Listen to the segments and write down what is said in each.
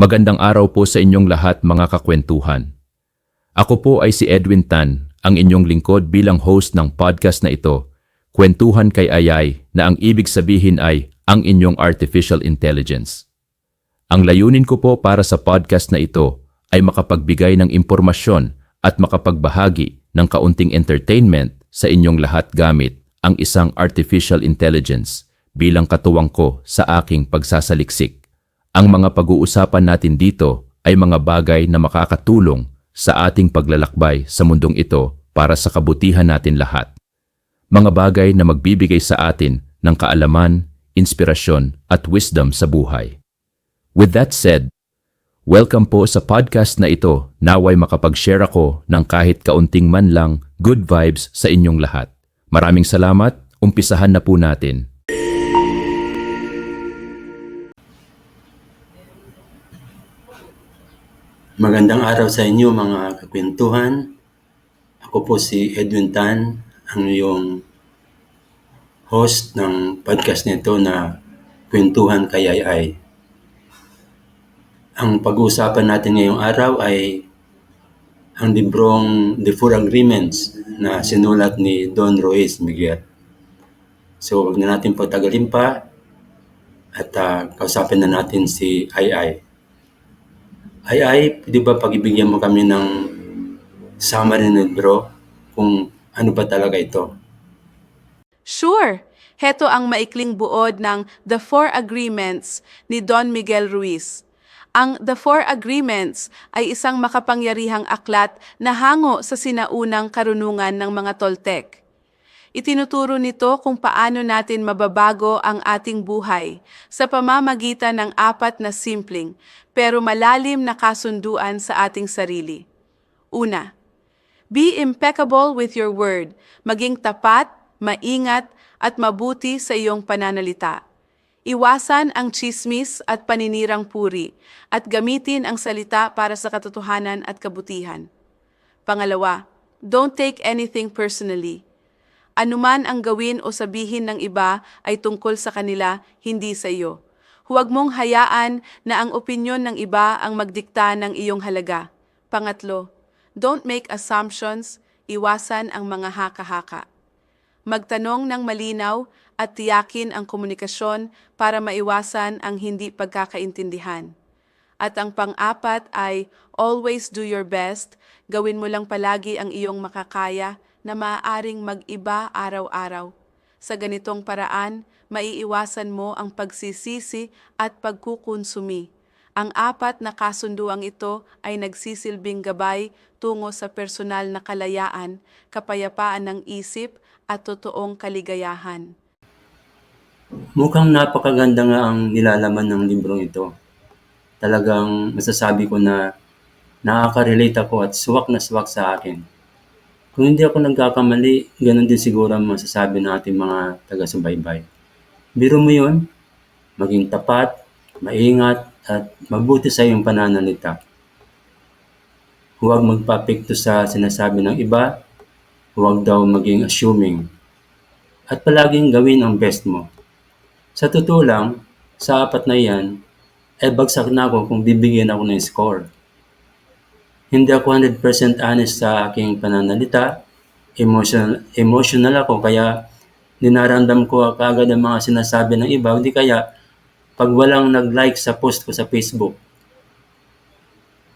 Magandang araw po sa inyong lahat mga kakwentuhan. Ako po ay si Edwin Tan, ang inyong lingkod bilang host ng podcast na ito, Kwentuhan kay Ayay na ang ibig sabihin ay ang inyong artificial intelligence. Ang layunin ko po para sa podcast na ito ay makapagbigay ng impormasyon at makapagbahagi ng kaunting entertainment sa inyong lahat gamit ang isang artificial intelligence bilang katuwang ko sa aking pagsasaliksik. Ang mga pag-uusapan natin dito ay mga bagay na makakatulong sa ating paglalakbay sa mundong ito para sa kabutihan natin lahat. Mga bagay na magbibigay sa atin ng kaalaman, inspirasyon at wisdom sa buhay. With that said, welcome po sa podcast na ito naway makapag-share ako ng kahit kaunting man lang good vibes sa inyong lahat. Maraming salamat, umpisahan na po natin. Magandang araw sa inyo mga kakwentuhan. Ako po si Edwin Tan, ang iyong host ng podcast nito na Kwentuhan kay Ay. Ang pag-uusapan natin ngayong araw ay ang librong The Four Agreements na sinulat ni Don Ruiz Miguel. So, huwag na natin patagalin pa at uh, kausapin na natin si. Ay ay, pwede ba pagibigyan mo kami ng summary ng bro kung ano ba talaga ito? Sure! Heto ang maikling buod ng The Four Agreements ni Don Miguel Ruiz. Ang The Four Agreements ay isang makapangyarihang aklat na hango sa sinaunang karunungan ng mga Toltec. Itinuturo nito kung paano natin mababago ang ating buhay sa pamamagitan ng apat na simpleng pero malalim na kasunduan sa ating sarili. Una, be impeccable with your word, maging tapat, maingat, at mabuti sa iyong pananalita. Iwasan ang chismis at paninirang puri at gamitin ang salita para sa katotohanan at kabutihan. Pangalawa, don't take anything personally. Anuman ang gawin o sabihin ng iba ay tungkol sa kanila, hindi sa iyo. Huwag mong hayaan na ang opinyon ng iba ang magdikta ng iyong halaga. Pangatlo, don't make assumptions, iwasan ang mga haka-haka. Magtanong ng malinaw at tiyakin ang komunikasyon para maiwasan ang hindi pagkakaintindihan. At ang pang-apat ay always do your best, gawin mo lang palagi ang iyong makakaya na maaaring mag-iba araw-araw. Sa ganitong paraan, maiiwasan mo ang pagsisisi at pagkukonsumi. Ang apat na kasunduang ito ay nagsisilbing gabay tungo sa personal na kalayaan, kapayapaan ng isip at totoong kaligayahan. Mukhang napakaganda nga ang nilalaman ng librong ito. Talagang masasabi ko na nakaka-relate ako at suwak na suwak sa akin. Kung hindi ako nagkakamali, ganun din siguro ang masasabi ng ating mga taga-subaybay. Biro mo yun, maging tapat, maingat, at mabuti sa iyong pananalita. Huwag magpapekto sa sinasabi ng iba, huwag daw maging assuming, at palaging gawin ang best mo. Sa totoo lang, sa apat na yan, ay bagsak na ako kung bibigyan ako ng score. Hindi ako 100% honest sa aking pananalita, emotional, emotional ako kaya dinaramdam ko kagad ang mga sinasabi ng iba, hindi kaya pag walang nag-like sa post ko sa Facebook.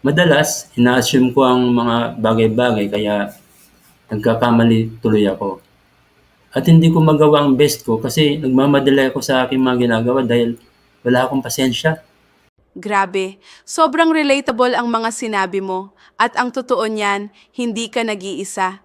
Madalas, ina-assume ko ang mga bagay-bagay kaya nagkakamali tuloy ako. At hindi ko magawa ang best ko kasi nagmamadali ako sa aking mga ginagawa dahil wala akong pasensya. Grabe, sobrang relatable ang mga sinabi mo at ang totoo niyan, hindi ka nag-iisa.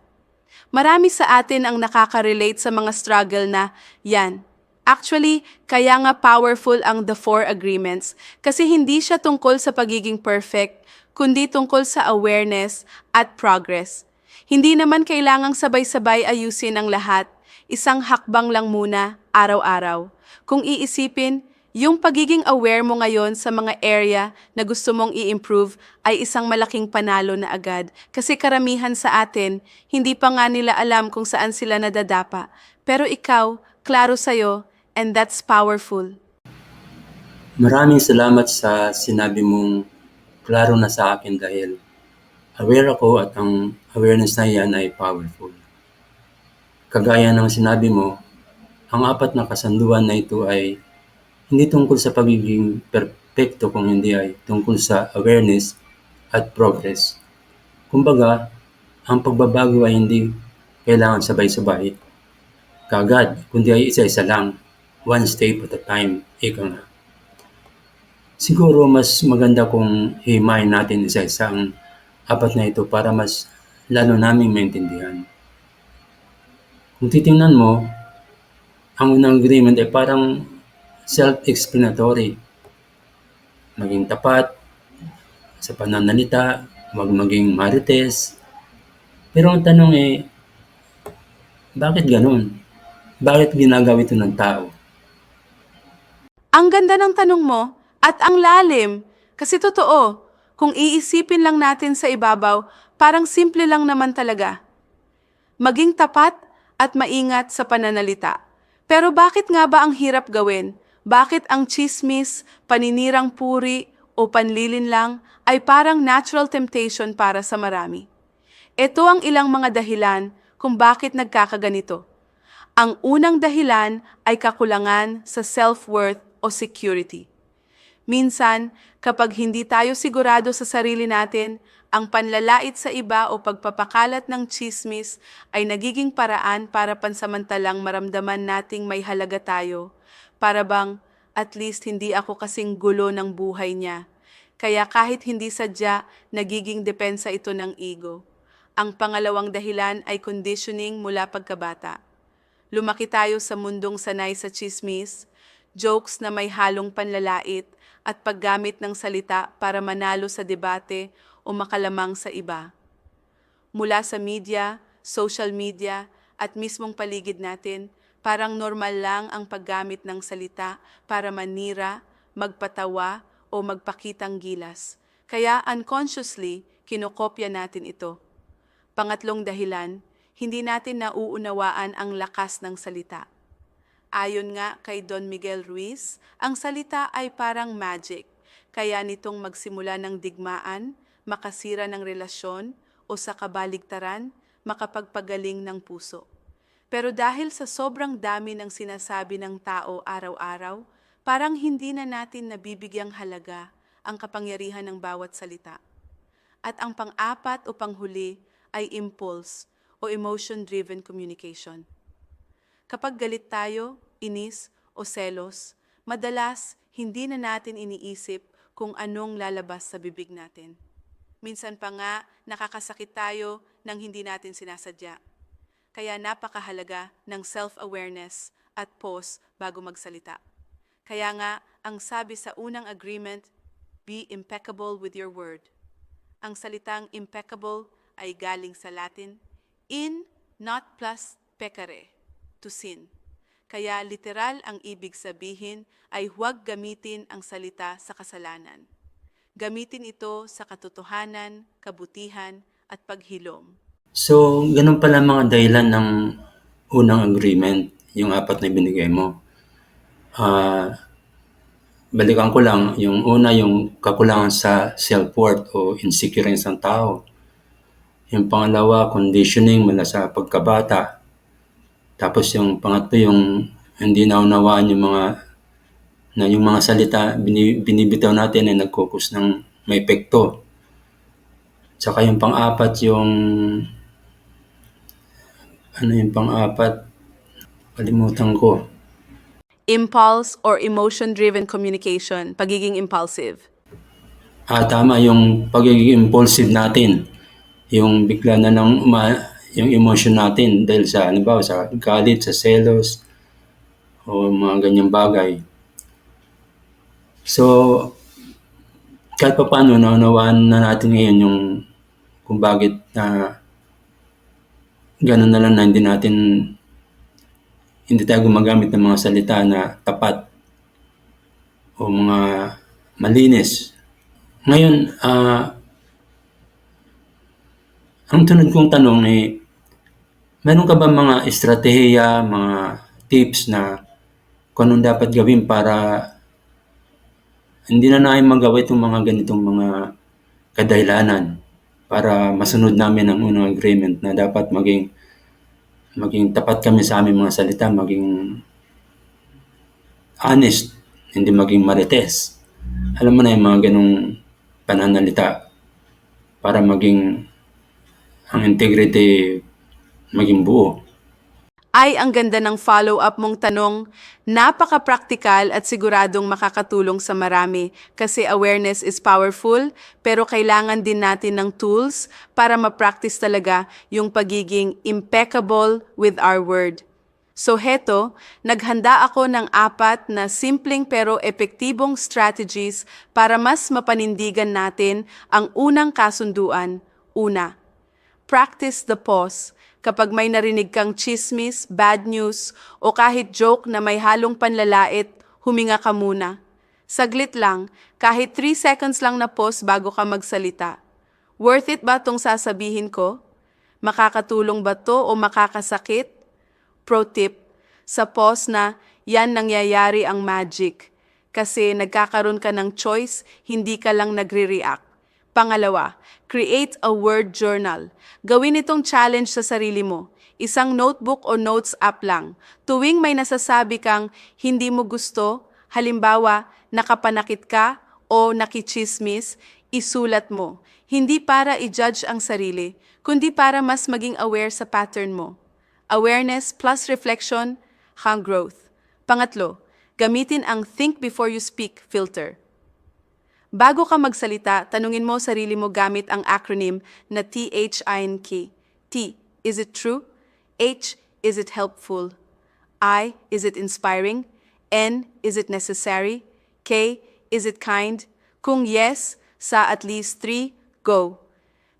Marami sa atin ang nakaka-relate sa mga struggle na, yan. Actually, kaya nga powerful ang The Four Agreements kasi hindi siya tungkol sa pagiging perfect, kundi tungkol sa awareness at progress. Hindi naman kailangang sabay-sabay ayusin ang lahat. Isang hakbang lang muna, araw-araw. Kung iisipin, Yung pagiging aware mo ngayon sa mga area na gusto mong i-improve ay isang malaking panalo na agad. Kasi karamihan sa atin, hindi pa nga nila alam kung saan sila nadadapa. Pero ikaw, klaro sa'yo, and that's powerful. Maraming salamat sa sinabi mong klaro na sa akin dahil aware ako at ang awareness na yan ay powerful. Kagaya ng sinabi mo, ang apat na kasanduan na ito ay hindi tungkol sa pagiging perpekto kung hindi ay tungkol sa awareness at progress. Kumbaga, ang pagbabago ay hindi kailangan sabay-sabay kagad, kundi ay isa-isa lang, one step at a time, ika nga. Siguro mas maganda kung himayin natin isa-isa ang apat na ito para mas lalo naming maintindihan. Kung titingnan mo, ang unang agreement ay parang self-explanatory. Maging tapat sa pananalita, huwag maging marites. Pero ang tanong eh, bakit ganun? Bakit ginagawa ito ng tao? Ang ganda ng tanong mo at ang lalim. Kasi totoo, kung iisipin lang natin sa ibabaw, parang simple lang naman talaga. Maging tapat at maingat sa pananalita. Pero bakit nga ba ang hirap gawin? Bakit ang chismis, paninirang puri o panlilin lang ay parang natural temptation para sa marami? Ito ang ilang mga dahilan kung bakit nagkakaganito. Ang unang dahilan ay kakulangan sa self-worth o security. Minsan, kapag hindi tayo sigurado sa sarili natin, ang panlalait sa iba o pagpapakalat ng chismis ay nagiging paraan para pansamantalang maramdaman nating may halaga tayo. Para bang, at least hindi ako kasing gulo ng buhay niya. Kaya kahit hindi sadya, nagiging depensa ito ng ego. Ang pangalawang dahilan ay conditioning mula pagkabata. Lumaki tayo sa mundong sanay sa chismis, jokes na may halong panlalait at paggamit ng salita para manalo sa debate o makalamang sa iba. Mula sa media, social media, at mismong paligid natin, parang normal lang ang paggamit ng salita para manira, magpatawa, o magpakitang gilas. Kaya unconsciously, kinokopya natin ito. Pangatlong dahilan, hindi natin nauunawaan ang lakas ng salita. Ayon nga kay Don Miguel Ruiz, ang salita ay parang magic, kaya nitong magsimula ng digmaan, makasira ng relasyon, o sa kabaligtaran, makapagpagaling ng puso. Pero dahil sa sobrang dami ng sinasabi ng tao araw-araw, parang hindi na natin nabibigyang halaga ang kapangyarihan ng bawat salita. At ang pang-apat o panghuli ay impulse o emotion-driven communication. Kapag galit tayo, inis o selos, madalas hindi na natin iniisip kung anong lalabas sa bibig natin. Minsan pa nga nakakasakit tayo nang hindi natin sinasadya. Kaya napakahalaga ng self-awareness at pause bago magsalita. Kaya nga, ang sabi sa unang agreement, be impeccable with your word. Ang salitang impeccable ay galing sa Latin, in, not plus pecare, to sin. Kaya literal ang ibig sabihin ay huwag gamitin ang salita sa kasalanan. Gamitin ito sa katotohanan, kabutihan, at paghilom. So, ganun pala mga dahilan ng unang agreement, yung apat na binigay mo. Ah, balikan ko lang, yung una yung kakulangan sa self-worth o insecurity ng tao. Yung pangalawa, conditioning mula sa pagkabata. Tapos yung pangatlo, yung hindi naunawaan yung mga na yung mga salita bini- binibitaw natin ay nagkukos ng may epekto. Tsaka yung pang-apat yung ano yung pang-apat? Kalimutan ko. Impulse or emotion-driven communication, pagiging impulsive. Ah, tama yung pagiging impulsive natin. Yung bigla na lang uma, yung emotion natin dahil sa ano ba, sa galit, sa selos, o mga ganyang bagay. So, kahit pa paano, naunawaan na natin ngayon yung kung bakit na ganun na lang na hindi natin hindi tayo gumagamit ng mga salita na tapat o mga malinis. Ngayon, ah, ang tunod kong tanong ay, meron ka ba mga estratehiya, mga tips na kung anong dapat gawin para hindi na namin magawa itong mga ganitong mga kadahilanan para masunod namin ang unang agreement na dapat maging maging tapat kami sa aming mga salita, maging honest, hindi maging marites. Alam mo na yung mga ganong pananalita para maging ang integrity maging buo. Ay, ang ganda ng follow-up mong tanong. Napaka-practical at siguradong makakatulong sa marami kasi awareness is powerful pero kailangan din natin ng tools para ma-practice talaga yung pagiging impeccable with our word. So heto, naghanda ako ng apat na simpleng pero epektibong strategies para mas mapanindigan natin ang unang kasunduan. Una, practice the pause. Kapag may narinig kang chismis, bad news, o kahit joke na may halong panlalait, huminga ka muna. Saglit lang, kahit 3 seconds lang na pause bago ka magsalita. Worth it ba tong sasabihin ko? Makakatulong ba to o makakasakit? Pro tip, sa pause na yan nangyayari ang magic. Kasi nagkakaroon ka ng choice, hindi ka lang nagre-react. Pangalawa, create a word journal. Gawin itong challenge sa sarili mo. Isang notebook o notes app lang. Tuwing may nasasabi kang hindi mo gusto, halimbawa, nakapanakit ka o nakichismis, isulat mo. Hindi para i-judge ang sarili, kundi para mas maging aware sa pattern mo. Awareness plus reflection, hang growth. Pangatlo, gamitin ang think before you speak filter. Bago ka magsalita, tanungin mo sarili mo gamit ang acronym na THINK. T, is it true? H, is it helpful? I, is it inspiring? N, is it necessary? K, is it kind? Kung yes, sa at least three, go.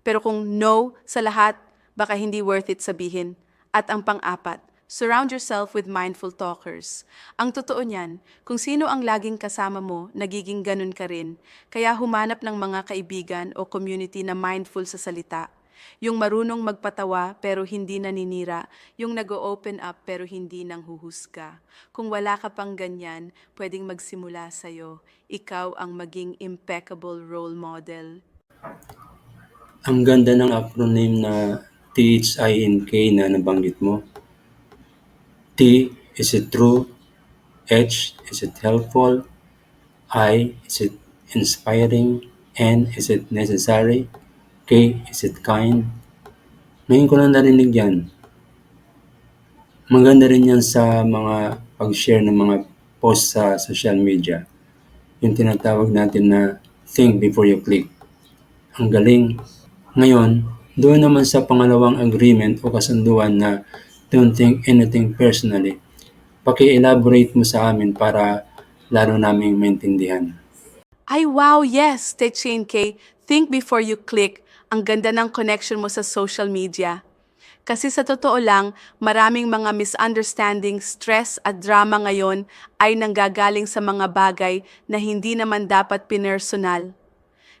Pero kung no sa lahat, baka hindi worth it sabihin. At ang pang-apat, surround yourself with mindful talkers. Ang totoo niyan, kung sino ang laging kasama mo, nagiging ganun ka rin. Kaya humanap ng mga kaibigan o community na mindful sa salita. Yung marunong magpatawa pero hindi naninira. Yung nag-open up pero hindi nang huhusga. Kung wala ka pang ganyan, pwedeng magsimula sa'yo. Ikaw ang maging impeccable role model. Ang ganda ng acronym na THINK na nabanggit mo. T, is it true? H, is it helpful? I, is it inspiring? N, is it necessary? K, is it kind? Ngayon ko lang narinig yan. Maganda rin yan sa mga pag-share ng mga post sa social media. Yung tinatawag natin na think before you click. Ang galing. Ngayon, doon naman sa pangalawang agreement o kasunduan na don't think anything personally, paki-elaborate mo sa amin para lalo naming maintindihan. Ay wow, yes, Techin K. Think before you click. Ang ganda ng connection mo sa social media. Kasi sa totoo lang, maraming mga misunderstanding, stress at drama ngayon ay nanggagaling sa mga bagay na hindi naman dapat pinersonal.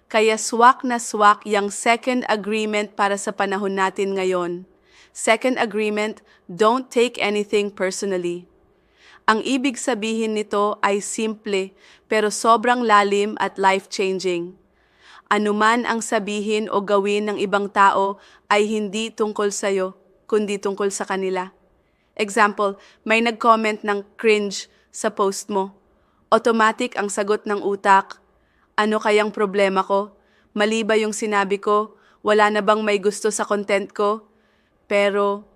Kaya swak na swak yung second agreement para sa panahon natin ngayon. Second agreement, don't take anything personally. Ang ibig sabihin nito ay simple pero sobrang lalim at life-changing. Anuman ang sabihin o gawin ng ibang tao ay hindi tungkol sa'yo, kundi tungkol sa kanila. Example, may nag-comment ng cringe sa post mo. Automatic ang sagot ng utak. Ano kayang problema ko? Mali ba yung sinabi ko? Wala na bang may gusto sa content ko? Pero,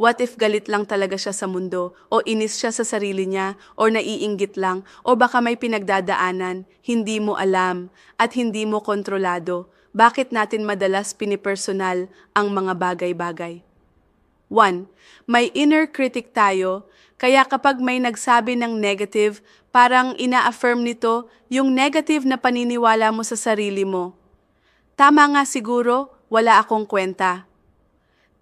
what if galit lang talaga siya sa mundo? O inis siya sa sarili niya? O naiinggit lang? O baka may pinagdadaanan? Hindi mo alam at hindi mo kontrolado. Bakit natin madalas pinipersonal ang mga bagay-bagay? 1. May inner critic tayo, kaya kapag may nagsabi ng negative, parang ina-affirm nito yung negative na paniniwala mo sa sarili mo. Tama nga siguro, wala akong kwenta.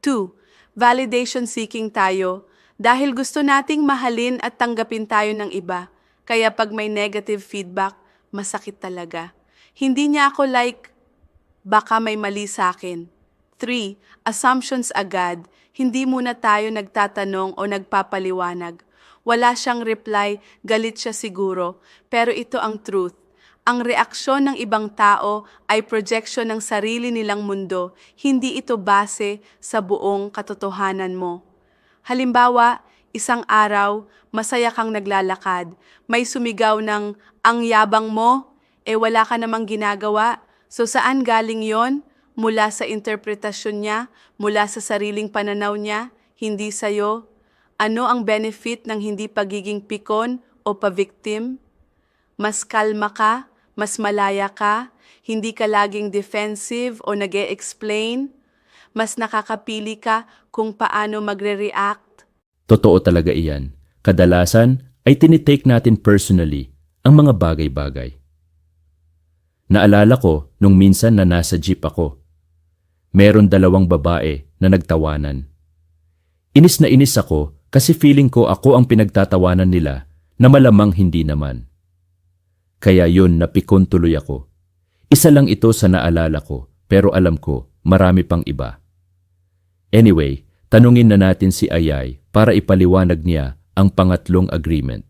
2. Validation seeking tayo dahil gusto nating mahalin at tanggapin tayo ng iba. Kaya pag may negative feedback, masakit talaga. Hindi niya ako like, baka may mali sa akin. 3. Assumptions agad. Hindi muna tayo nagtatanong o nagpapaliwanag. Wala siyang reply, galit siya siguro. Pero ito ang truth. Ang reaksyon ng ibang tao ay projection ng sarili nilang mundo, hindi ito base sa buong katotohanan mo. Halimbawa, isang araw, masaya kang naglalakad, may sumigaw ng, ang yabang mo, eh wala ka namang ginagawa. So saan galing yon? Mula sa interpretasyon niya, mula sa sariling pananaw niya, hindi sa'yo. Ano ang benefit ng hindi pagiging pikon o pavictim? Mas kalma ka, mas malaya ka, hindi ka laging defensive o nag explain mas nakakapili ka kung paano magre-react. Totoo talaga iyan. Kadalasan ay tinitake natin personally ang mga bagay-bagay. Naalala ko nung minsan na nasa jeep ako. Meron dalawang babae na nagtawanan. Inis na inis ako kasi feeling ko ako ang pinagtatawanan nila na malamang hindi naman. Kaya yun napikon tuloy ako. Isa lang ito sa naalala ko pero alam ko marami pang iba. Anyway, tanungin na natin si Ayay para ipaliwanag niya ang pangatlong agreement.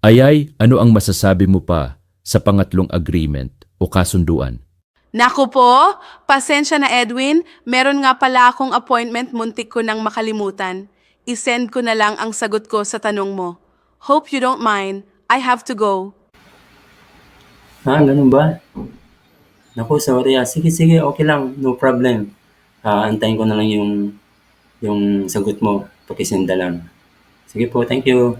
Ayay, ano ang masasabi mo pa sa pangatlong agreement o kasunduan? Naku po, pasensya na Edwin, meron nga pala akong appointment muntik ko nang makalimutan. I-send ko na lang ang sagot ko sa tanong mo. Hope you don't mind, I have to go. Ah, ganun ba? Naku, sorry ah. Sige, sige, okay lang. No problem. Ah, antayin ko na lang yung yung sagot mo. Pakisenda lang. Sige po, thank you.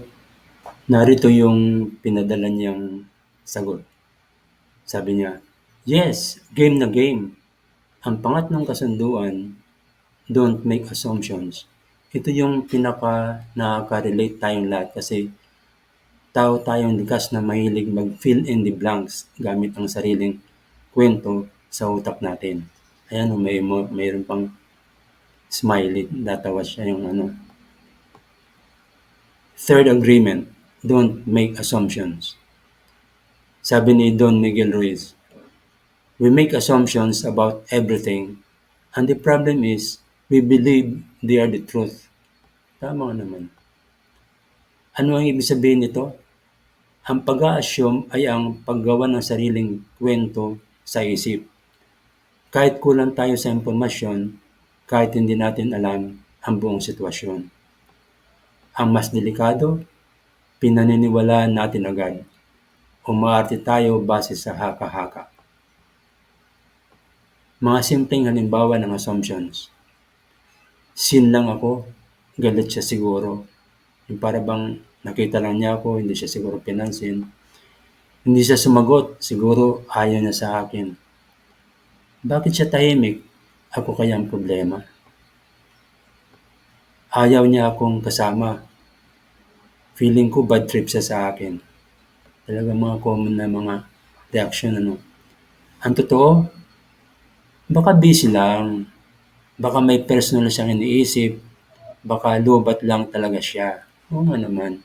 Narito yung pinadala niyang sagot. Sabi niya, Yes, game na game. Ang pangatlong kasunduan, don't make assumptions. Ito yung pinaka nakaka-relate tayong lahat kasi tao tayong likas na mahilig mag-fill in the blanks gamit ang sariling kwento sa utak natin. Ayan, oh, may, mayroon pang smiley. Datawa siya yung ano. Third agreement, don't make assumptions. Sabi ni Don Miguel Ruiz, we make assumptions about everything and the problem is we believe they are the truth. Tama naman. Ano ang ibig sabihin nito? Ang pag-a-assume ay ang paggawa ng sariling kwento sa isip. Kahit kulang tayo sa impormasyon, kahit hindi natin alam ang buong sitwasyon. Ang mas delikado, pinaniniwalaan natin agad. Umaarte tayo base sa haka-haka. Mga simpleng halimbawa ng assumptions. Sin lang ako, galit siya siguro. Yung para bang nakita lang niya ako, hindi siya siguro pinansin. Hindi siya sumagot, siguro ayaw niya sa akin. Bakit siya tahimik? Ako kaya ang problema? Ayaw niya akong kasama. Feeling ko bad trip siya sa akin. Talaga mga common na mga reaction ano. Ang totoo, baka busy lang. Baka may personal siyang iniisip. Baka lubat lang talaga siya. Oo nga naman.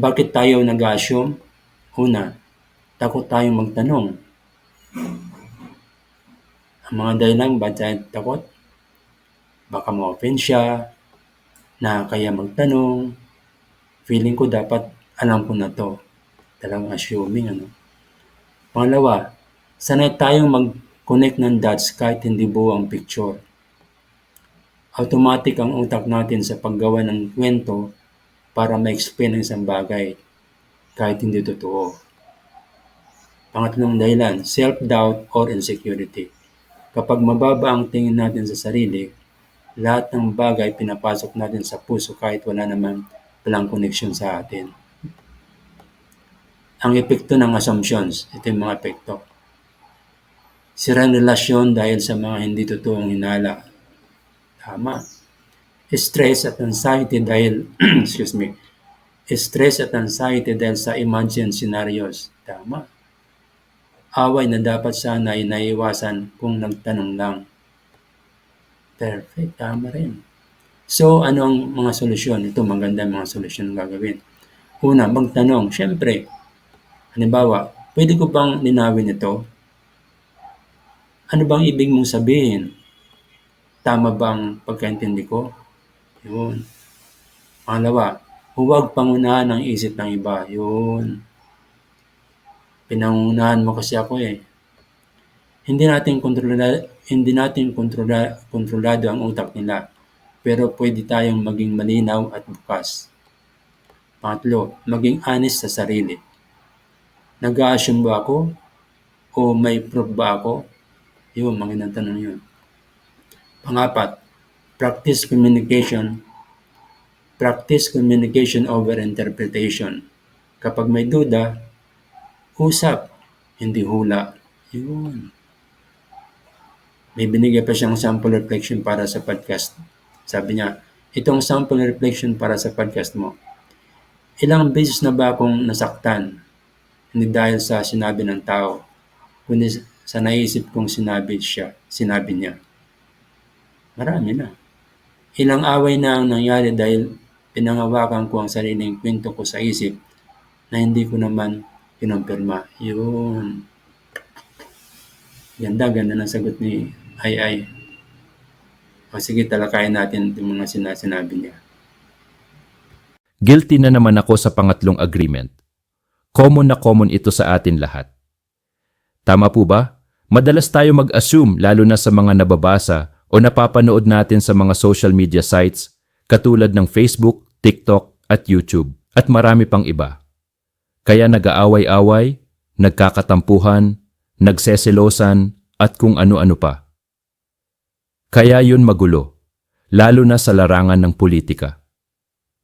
Bakit tayo nag-assume? Una, takot tayong magtanong. Ang mga dahilan ba't tayo takot? Baka ma-offend siya, na kaya magtanong. Feeling ko dapat alam ko na to. Talagang assuming ano. Pangalawa, sanay tayong mag-connect ng dots kahit hindi buo ang picture. Automatic ang utak natin sa paggawa ng kwento para ma-explain ang isang bagay kahit hindi totoo. Pangatlong dahilan, self-doubt or insecurity. Kapag mababa ang tingin natin sa sarili, lahat ng bagay pinapasok natin sa puso kahit wala naman palang connection sa atin. Ang epekto ng assumptions, ito yung mga epekto. Sira relasyon dahil sa mga hindi totoong hinala. Tama. Stress at anxiety dahil, excuse me, stress at anxiety dahil sa imagined scenarios. Tama. Away na dapat sana ay naiwasan kung nagtanong lang. Perfect, tama rin. So, ano ang mga solusyon? Ito, maganda mga solusyon na gagawin. Una, magtanong. Siyempre, halimbawa, pwede ko bang linawin ito? Ano bang ibig mong sabihin? Tama bang pagkaintindi ko? Yun. Pangalawa, huwag pangunahan ang isip ng iba. Yun. Pinangunahan mo kasi ako eh. Hindi natin kontrola, hindi natin kontrola, kontrolado ang utak nila. Pero pwede tayong maging malinaw at bukas. Pangatlo, maging honest sa sarili. Nag-a-assume ba ako? O may proof ba ako? Yun, magandang tanong yun. Pangapat, practice communication. Practice communication over interpretation. Kapag may duda, usap, hindi hula. Yun. May binigay pa siyang sample reflection para sa podcast. Sabi niya, itong sample reflection para sa podcast mo. Ilang beses na ba akong nasaktan? Hindi dahil sa sinabi ng tao, kundi sa naisip kong sinabi siya, sinabi niya. Marami na. Ilang away na ang nangyari dahil pinangawakan ko ang sariling kwento ko sa isip na hindi ko naman kinumpirma. Yun. Ganda, ganda ng sagot ni Ay Ay. O sige, talakayin natin yung mga sinasinabi niya. Guilty na naman ako sa pangatlong agreement. Common na common ito sa atin lahat. Tama po ba? Madalas tayo mag-assume lalo na sa mga nababasa o napapanood natin sa mga social media sites katulad ng Facebook, TikTok at YouTube at marami pang iba. Kaya nag-aaway-away, nagkakatampuhan, nagseselosan at kung ano-ano pa. Kaya yun magulo, lalo na sa larangan ng politika.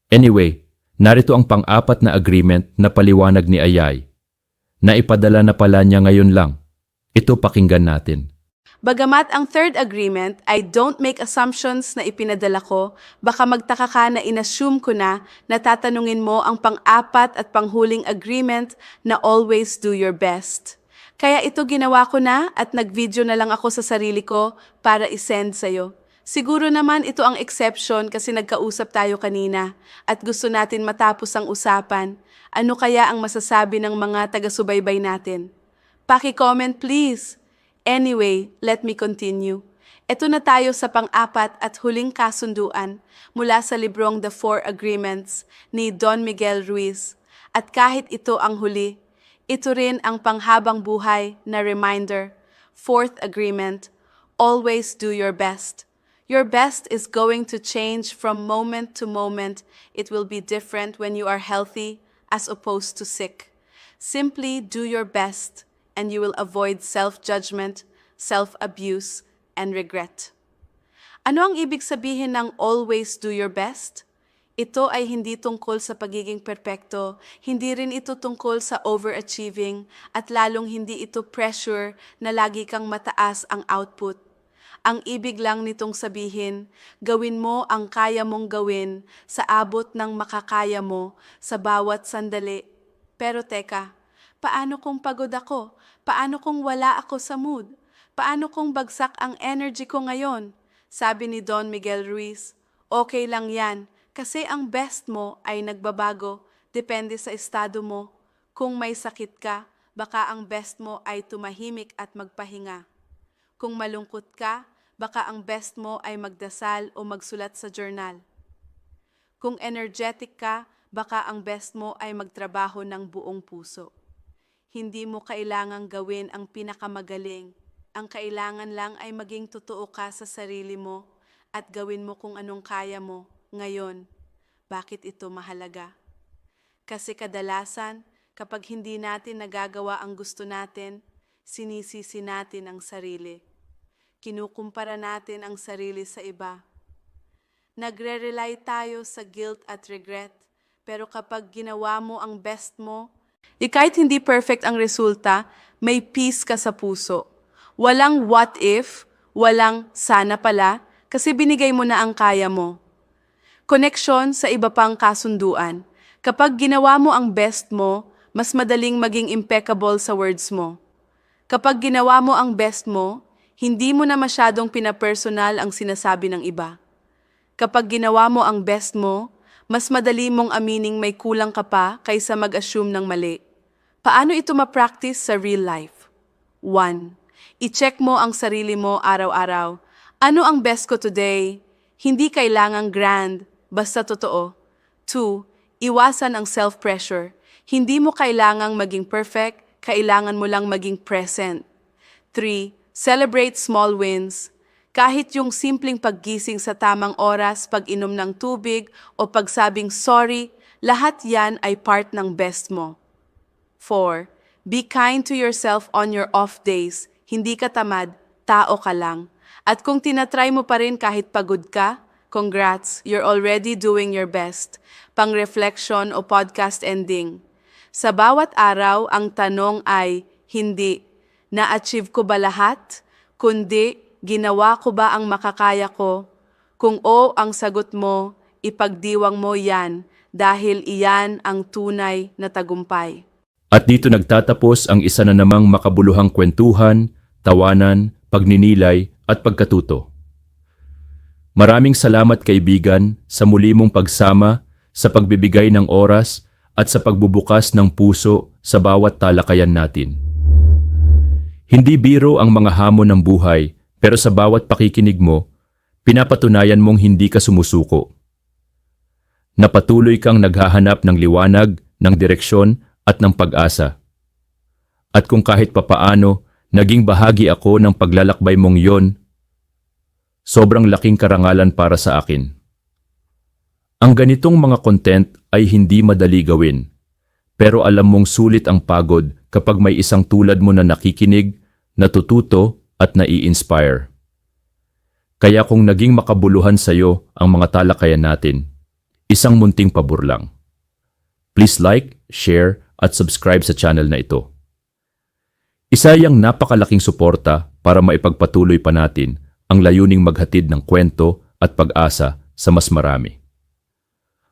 Anyway, narito ang pang-apat na agreement na paliwanag ni Ayay. Naipadala na pala niya ngayon lang. Ito pakinggan natin. Bagamat ang third agreement ay don't make assumptions na ipinadala ko, baka magtaka ka na inassume ko na na tatanungin mo ang pang-apat at panghuling agreement na always do your best. Kaya ito ginawa ko na at nag-video na lang ako sa sarili ko para isend sa'yo. Siguro naman ito ang exception kasi nagkausap tayo kanina at gusto natin matapos ang usapan. Ano kaya ang masasabi ng mga taga-subaybay natin? Paki-comment please! Anyway, let me continue. Ito na tayo sa pang-apat at huling kasunduan mula sa librong The Four Agreements ni Don Miguel Ruiz. At kahit ito ang huli, ito rin ang panghabang buhay na reminder. Fourth agreement, always do your best. Your best is going to change from moment to moment. It will be different when you are healthy as opposed to sick. Simply do your best and you will avoid self-judgment, self-abuse, and regret. Ano ang ibig sabihin ng always do your best? Ito ay hindi tungkol sa pagiging perpekto, hindi rin ito tungkol sa overachieving, at lalong hindi ito pressure na lagi kang mataas ang output. Ang ibig lang nitong sabihin, gawin mo ang kaya mong gawin sa abot ng makakaya mo sa bawat sandali. Pero teka, paano kung pagod ako? Paano kung wala ako sa mood? Paano kung bagsak ang energy ko ngayon? Sabi ni Don Miguel Ruiz, okay lang yan kasi ang best mo ay nagbabago depende sa estado mo. Kung may sakit ka, baka ang best mo ay tumahimik at magpahinga. Kung malungkot ka, baka ang best mo ay magdasal o magsulat sa journal. Kung energetic ka, baka ang best mo ay magtrabaho ng buong puso. Hindi mo kailangang gawin ang pinakamagaling. Ang kailangan lang ay maging totoo ka sa sarili mo at gawin mo kung anong kaya mo ngayon. Bakit ito mahalaga? Kasi kadalasan, kapag hindi natin nagagawa ang gusto natin, sinisisi natin ang sarili. Kinukumpara natin ang sarili sa iba. Nagre-rely tayo sa guilt at regret, pero kapag ginawa mo ang best mo, di kahit hindi perfect ang resulta, may peace ka sa puso. Walang what if, walang sana pala, kasi binigay mo na ang kaya mo. Koneksyon sa iba pang kasunduan. Kapag ginawa mo ang best mo, mas madaling maging impeccable sa words mo. Kapag ginawa mo ang best mo, hindi mo na masyadong pinapersonal ang sinasabi ng iba. Kapag ginawa mo ang best mo, mas madali mong amining may kulang ka pa kaysa mag-assume ng mali. Paano ito ma-practice sa real life? 1. I-check mo ang sarili mo araw-araw. Ano ang best ko today? Hindi kailangang grand, basta totoo. 2. Iwasan ang self-pressure. Hindi mo kailangang maging perfect, kailangan mo lang maging present. 3. Celebrate small wins. Kahit yung simpleng paggising sa tamang oras, pag-inom ng tubig, o pagsabing sorry, lahat yan ay part ng best mo. 4. Be kind to yourself on your off days. Hindi ka tamad, tao ka lang. At kung tinatry mo pa rin kahit pagod ka, congrats, you're already doing your best. Pang-reflection o podcast ending. Sa bawat araw, ang tanong ay, hindi, na-achieve ko ba lahat? Kundi, ginawa ko ba ang makakaya ko? Kung o ang sagot mo, ipagdiwang mo yan dahil iyan ang tunay na tagumpay. At dito nagtatapos ang isa na namang makabuluhang kwentuhan, tawanan, pagninilay at pagkatuto. Maraming salamat kaibigan sa muli mong pagsama, sa pagbibigay ng oras at sa pagbubukas ng puso sa bawat talakayan natin. Hindi biro ang mga hamon ng buhay pero sa bawat pakikinig mo, pinapatunayan mong hindi ka sumusuko. Napatuloy kang naghahanap ng liwanag, ng direksyon at ng pag-asa. At kung kahit papaano, naging bahagi ako ng paglalakbay mong yon, sobrang laking karangalan para sa akin. Ang ganitong mga content ay hindi madali gawin, pero alam mong sulit ang pagod kapag may isang tulad mo na nakikinig, natututo at nai-inspire. Kaya kung naging makabuluhan sa iyo ang mga talakayan natin, isang munting pabor lang. Please like, share at subscribe sa channel na ito. Isa yang napakalaking suporta para maipagpatuloy pa natin ang layuning maghatid ng kwento at pag-asa sa mas marami.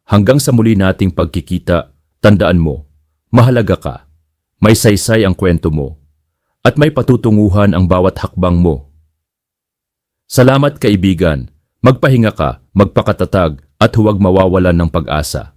Hanggang sa muli nating pagkikita, tandaan mo, mahalaga ka, may saysay ang kwento mo, at may patutunguhan ang bawat hakbang mo. Salamat kaibigan, magpahinga ka, magpakatatag at huwag mawawalan ng pag-asa.